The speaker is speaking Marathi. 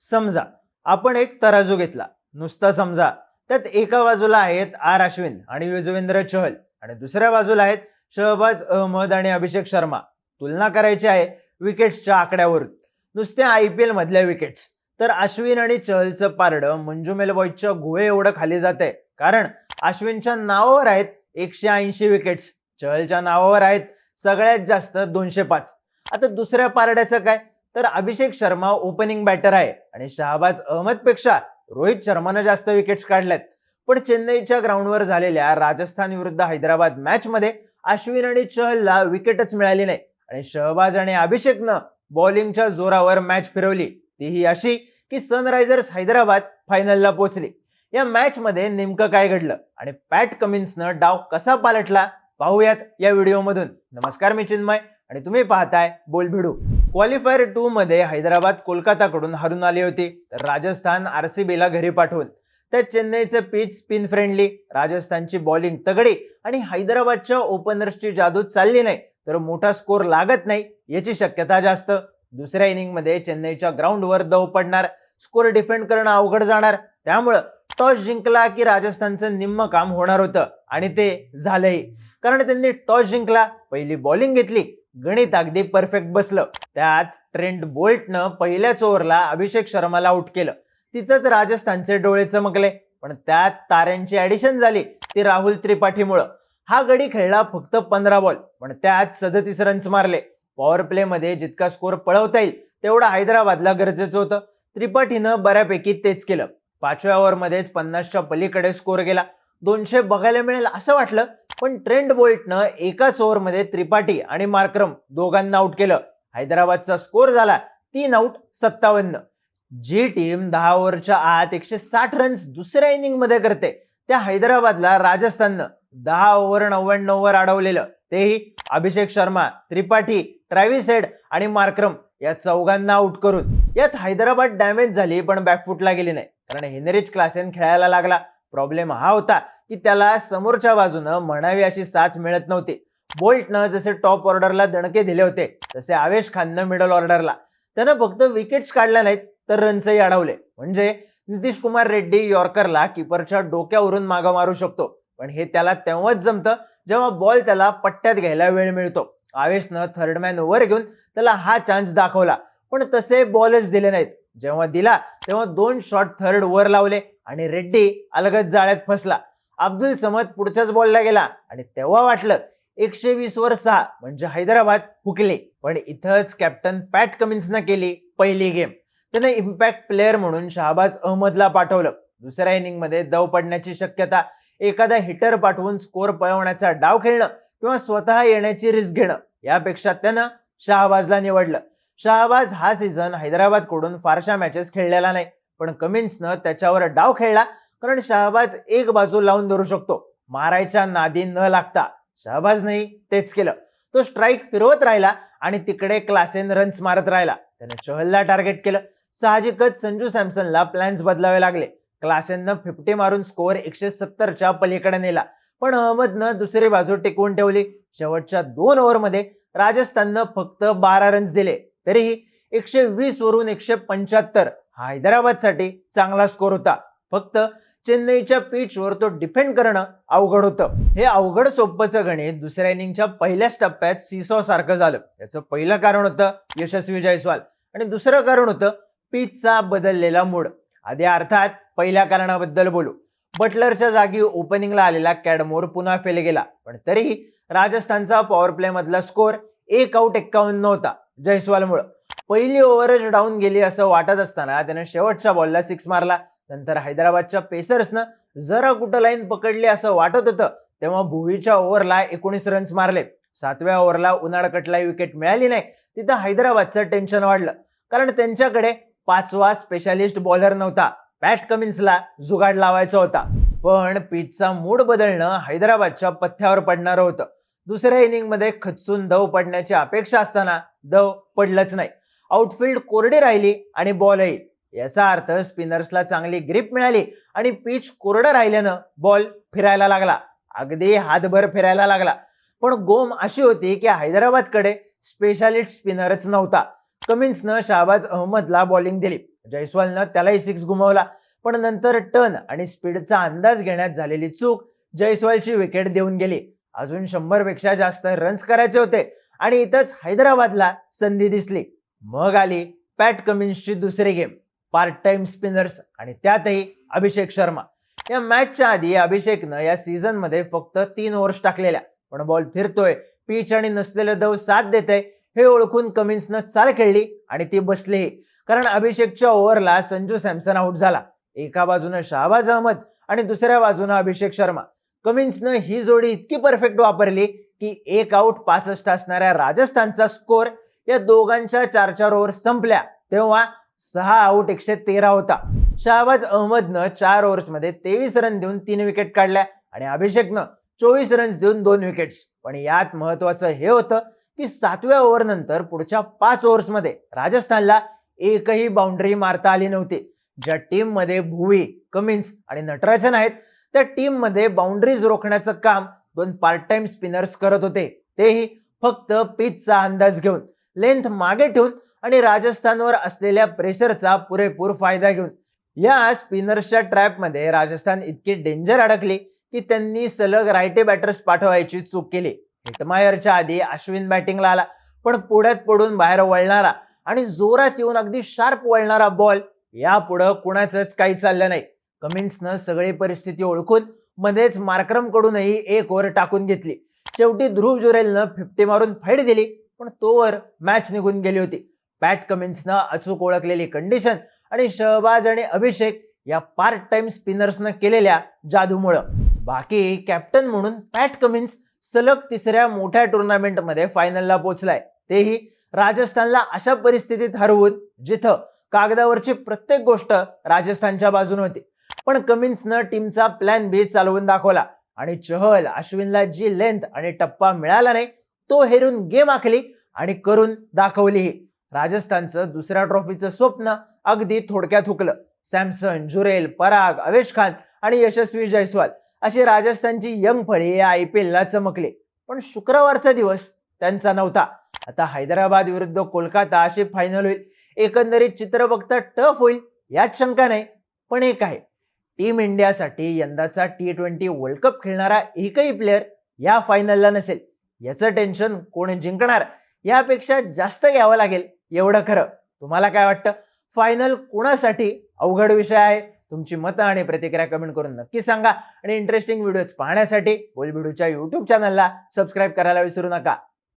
समजा आपण एक तराजू घेतला. नुसता समजा. त्यात एका बाजूला आहेत आर अश्विन आणि युजवेंद्र चहल आणि दुसऱ्या बाजूला आहेत शहबाज अहमद आणि अभिषेक शर्मा. तुलना करायची आहे विकेट्सच्या आकड्यावरून नुसत्या आय पी एलमधल्या विकेट्स. तर अश्विन आणि चहलचं पारडं मंजुमेल मेलबॉयच्या गुहे एवढं खाली जात आहे कारण अश्विनच्या नावावर आहेत एकशे ऐंशी विकेट्स. चहलच्या नावावर आहेत सगळ्यात जास्त दोनशे पाच. आता दुसऱ्या पारड्याचं काय? तर अभिषेक शर्मा ओपनिंग बॅटर आहे. आणि शहाबाज अहमदपेक्षा रोहित शर्मानं जास्त विकेट्स काढल्यात. पण चेन्नईच्या ग्राउंडवर झालेल्या राजस्थान विरुद्ध हैदराबाद मॅचमध्ये अश्विन आणि चहलला विकेटच मिळाली नाही. आणि शहबाज आणि अभिषेकनं बॉलिंगच्या जोरावर मॅच फिरवली. तीही अशी की सनरायझर्स हैदराबाद फायनलला पोहोचली. या मॅचमध्ये नेमकं काय घडलं? आणि पॅट कमिन्सनं डाव कसा पालटला? पाहूयात या व्हिडिओमधून नमस्कार मी चिन्मय. आणि तुम्ही पाहताय बोल भिडू क्वालिफायर टू मध्ये हैदराबाद कोलकाताकडून हरून आली होती. तर राजस्थान आरसीबीला घरी पाठवून. त्यात चेन्नईचं पिच स्पिन फ्रेंडली. राजस्थानची बॉलिंग तगडी आणि हैदराबादच्या ओपनर्सची जादू चालली नाही. तर मोठा स्कोर लागत नाही याची शक्यता जास्त. दुसऱ्या इनिंगमध्ये चेन्नईच्या ग्राउंडवर दव पडणार. स्कोर डिफेंड करणं अवघड जाणार. त्यामुळं टॉस जिंकला की राजस्थानचं निम्म काम होणार होतं. आणि ते झालंही. कारण त्यांनी टॉस जिंकला पहिली बॉलिंग घेतली गणित अगदी परफेक्ट बसलं. त्यात ट्रेंड बोल्टनं पहिल्याच ओव्हरला अभिषेक शर्माला आउट केलं. तिचंच राजस्थानचे डोळे चमकले पण त्यात ताऱ्यांची ऍडिशन झाली ती राहुल त्रिपाठीमुळं. हा गडी खेळला फक्त पंधरा बॉल पण त्यात सदतीस रन्स मारले. पॉवर प्लेमध्ये जितका स्कोर पळवता येईल तेवढा हैदराबादला गरजेचं होतं. त्रिपाठीनं बऱ्यापैकी तेच केलं. पाचव्या ओव्हरमध्येच पन्नासच्या पलीकडे स्कोर गेला. दोनशे बघायला मिळेल असं वाटलं पण ट्रेंड बोल्टनं एकाच ओव्हरमध्ये त्रिपाठी आणि मार्क्रम दोघांना आउट केलं. हैदराबादचा स्कोर झाला तीन आउट सत्तावन्न. जी टीम दहा ओव्हरच्या आत एकशे साठ रन्स दुसऱ्या इनिंगमध्ये करते. त्या हैदराबादला राजस्थाननं दहा ओव्हर नव्याण्णव वर अडवलेलं. तेही अभिषेक शर्मा त्रिपाठी ट्रॅव्हिस हेड आणि मार्क्रम या चौघांना आउट करून. यात हैदराबाद डॅमेज झाली पण बॅकफुटला गेली नाही. कारण हेनरिच क्लासेन खेळायला लागला. प्रॉब्लेम हा होता की त्याला समोरच्या बाजूनं म्हणावी अशी साथ मिळत नव्हती. बोल्टनं जसे टॉप ऑर्डरला दणके दिले होते तसे आवेश खाननं मिडल ऑर्डरला त्यानं फक्त विकेट्स काढल्या नाहीत तर रन्सही अडवले. म्हणजे नितीश कुमार रेड्डी यॉर्करला किपरच्या डोक्यावरून मागं मारू शकतो. पण हे त्याला तेव्हाच जमतं जेव्हा बॉल त्याला पट्ट्यात घ्यायला वेळ मिळतो. आवेशनं थर्ड मॅन ओव्हर घेऊन त्याला हा चान्स दाखवला. पण तसे बॉलच दिले नाहीत. जेव्हा दिला तेव्हा दोन शॉट थर्ड वर लावले आणि रेड्डी अलगद जाळ्यात फसला. अब्दुल समद पुढच्याच बॉलला गेला आणि तेव्हा वाटलं एकशे वीस वर सहा म्हणजे हैदराबाद हुकले. पण इथंच कॅप्टन पॅट कमिन्सनं केली पहिली गेम त्यानं इम्पॅक्ट प्लेअर म्हणून शहाबाज अहमदला पाठवलं. दुसऱ्या इनिंगमध्ये दव पडण्याची शक्यता एखादा हिटर पाठवून स्कोर पळवण्याचा डाव खेळणं किंवा स्वतः येण्याची रिस्क घेणं यापेक्षा त्यानं शहाबाजला निवडलं. शहाबाज हा सीझन हैदराबादकडून फारशा मॅचेस खेळलेला नाही. पण कमिन्सनं त्याच्यावर डाव खेळला कारण शहाबाज एक बाजू लावून धरू शकतो. मारायच्या नादी न लागता शहाबाजनंही तेच केलं. तो स्ट्राईक फिरवत राहिला आणि तिकडे क्लासेन रन्स मारत राहिला. त्याने चहलला टार्गेट केलं. साहजिकच संजू सॅमसनला प्लॅन्स बदलावे लागले. क्लासेननं फिफ्टी मारून स्कोअर एकशे सत्तरच्या पलीकडे नेला. पण अहमदनं दुसरी बाजू टिकवून ठेवली. शेवटच्या दोन ओव्हरमध्ये राजस्थाननं फक्त बारा रन्स दिले. तरीही एकशे वीस वरून एकशे पंच्याहत्तर हैदराबादसाठी चांगला स्कोर होता. फक्त चेन्नईच्या पिचवर तो डिफेंड करणं अवघड होतं. हे अवघड सोपंचं गणित दुसऱ्या इनिंगच्या पहिल्याच टप्प्यात सीसॉ सारखं झालं. याचं पहिलं कारण होतं यशस्वी जयस्वाल आणि दुसरं कारण होतं पिचचा बदललेला मूड. आधी अर्थात पहिल्या कारणाबद्दल बोलू. बटलरच्या जागी ओपनिंगला आलेला कॅडमोर पुन्हा फेल गेला. पण तरीही राजस्थानचा पॉवर प्ले मधला स्कोर एक आउट एक्कावन्न होता. जयस्वालमुळं. पहिली ओव्हरच डाऊन गेली असं वाटत असताना त्यानं शेवटच्या बॉलला सिक्स मारला. नंतर हैदराबादच्या पेसर्सनं जरा कुठं लाईन पकडली असं वाटत होतं. तेव्हा भुवीच्या ओव्हरला एकोणीस रन्स मारले. सातव्या ओव्हरला उन्हाळकटला विकेट मिळाली नाही. तिथं हैदराबादचं टेन्शन वाढलं. कारण त्यांच्याकडे पाचवा स्पेशालिस्ट बॉलर नव्हता. पॅट कमिन्सला जुगाड लावायचा होता. पण पिचचा मूड बदलणं हैदराबादच्या पथ्यावर पडणारं होतं. दुसऱ्या इनिंगमध्ये खचून दव पडण्याची अपेक्षा असताना दव पडलंच नाही. आउटफील्ड कोरडी राहिली आणि बॉलही याचा अर्थ स्पिनर्सला चांगली ग्रीप मिळाली आणि पिच कोरडं राहिल्यानं बॉल फिरायला लागला. अगदी हातभर फिरायला लागला. पण गोम अशी होती की हैदराबादकडे स्पेशालिस्ट स्पिनरच नव्हता. कमिन्सनं शाहबाज अहमदला बॉलिंग दिली. जयस्वालनं त्यालाही सिक्स गुमावला. पण नंतर टर्न आणि स्पीडचा अंदाज घेण्यात झालेली चूक जयस्वालची विकेट देऊन गेली. अजून शंभरपेक्षा जास्त रन्स करायचे होते. आणि इथंच हैदराबादला संधी दिसली. मग आली पॅट कमिन्सची दुसरी गेम पार्ट टाइम स्पिनर्स आणि त्यातही अभिषेक शर्मा. या मॅचच्या आधी अभिषेकनं या सीझनमध्ये फक्त तीन ओव्हर्स टाकलेल्या. पण बॉल फिरतोय. पिच आणि नसलेलं दव साथ देतंय. हे ओळखून कमिन्सनं चाल खेळली आणि ती बसलीही कारण अभिषेकच्या ओव्हरला संजू सॅमसन आउट झाला. एका बाजूनं शाहबाज अहमद आणि दुसऱ्या बाजूनं अभिषेक शर्मा. कमिन्सनं ही जोडी इतकी परफेक्ट वापरली की एक आउट पासष्ट असणाऱ्या राजस्थानचा स्कोर या दोघांच्या चार चार ओव्हर संपल्या. तेव्हा सहा आउट एकशे तेरा होता. शाहबाज अहमदनं चार ओव्हर्समध्ये तेवीस रन देऊन तीन विकेट काढल्या आणि अभिषेकनं चोवीस रन्स देऊन दोन विकेट्स पण यात महत्वाचं हे होतं की सातव्या ओव्हर नंतर पुढच्या पाच ओव्हर्समध्ये राजस्थानला एकही बाउंड्री मारता आली नव्हती. ज्या टीममध्ये भुवी कमिन्स आणि नटराजन आहेत त्या टीममध्ये बाउंड्रीज रोखण्याचं काम दोन पार्ट टाइम स्पिनर्स करत होते. तेही फक्त पिचचा अंदाज घेऊन लेंथ मागे ठेवून आणि राजस्थानवर असलेल्या प्रेशरचा पुरेपूर फायदा घेऊन. या स्पिनर्सच्या ट्रॅपमध्ये राजस्थान इतकी डेंजर अडकली की त्यांनी सलग रायटे बॅटर्स पाठवायची चूक केली. हिटमायरच्या आधी अश्विन बॅटिंगला आला पण पुढ्यात पडून बाहेर वळणारा आणि जोरात येऊन अगदी शार्प वळणारा बॉल यापुढं कुणाचंच काही चाललं नाही. कमिन्सनं सगळी परिस्थिती ओळखून मध्येच मार्क्रम कडूनही एक ओव्हर टाकून घेतली. शेवटी ध्रुव जुरेलनं फिफ्टी मारून फाईट दिली पण तोवर मॅच निघून गेली होती. पॅट कमिन्सनं अचूक ओळखलेली कंडिशन आणि शहबाज आणि अभिषेक या पार्ट टाइम स्पिनर्सनं केलेल्या जादूमुळं. बाकी कॅप्टन म्हणून पॅट कमिन्स सलग तिसऱ्या मोठ्या टुर्नामेंटमध्ये फायनलला पोहोचलाय तेही राजस्थानला अशा परिस्थितीत हरवून जिथं कागदावरची प्रत्येक गोष्ट राजस्थानच्या बाजून होती. पण कमिन्सनं टीमचा प्लॅन बी चालवून दाखवला. आणि चहल अश्विनला जी लेंथ आणि टप्पा मिळाला नाही तो हेरून गेम आखली आणि करून दाखवलीही. राजस्थानचं दुसऱ्या ट्रॉफीचं स्वप्न अगदी थोडक्यात हुकलं. सॅमसन जुरेल पराग अवेश खान आणि यशस्वी जयस्वाल अशी राजस्थानची यंग फळी या आय पी एलला चमकली. पण शुक्रवारचा दिवस त्यांचा नव्हता. आता हैदराबाद विरुद्ध कोलकाता अशी फायनल होईल. एकंदरीत चित्र बघता टफ होईल यात शंका नाही पण एक आहे. टीम इंडियासाठी यंदाचा टी ट्वेंटी वर्ल्ड कप खेळणारा एकही प्लेअर या फायनलला नसेल. याचं टेन्शन कोण जिंकणार यापेक्षा जास्त घ्यावं लागेल. एवढं खरं. तुम्हाला काय वाटतं? फायनल कुणासाठी अवघड विषय आहे? तुमची मतं आणि प्रतिक्रिया कमेंट करून नक्की सांगा. आणि इंटरेस्टिंग व्हिडिओज पाहण्यासाठी बोलबिडूच्या यूट्यूब चॅनलला सबस्क्राईब करायला विसरू नका.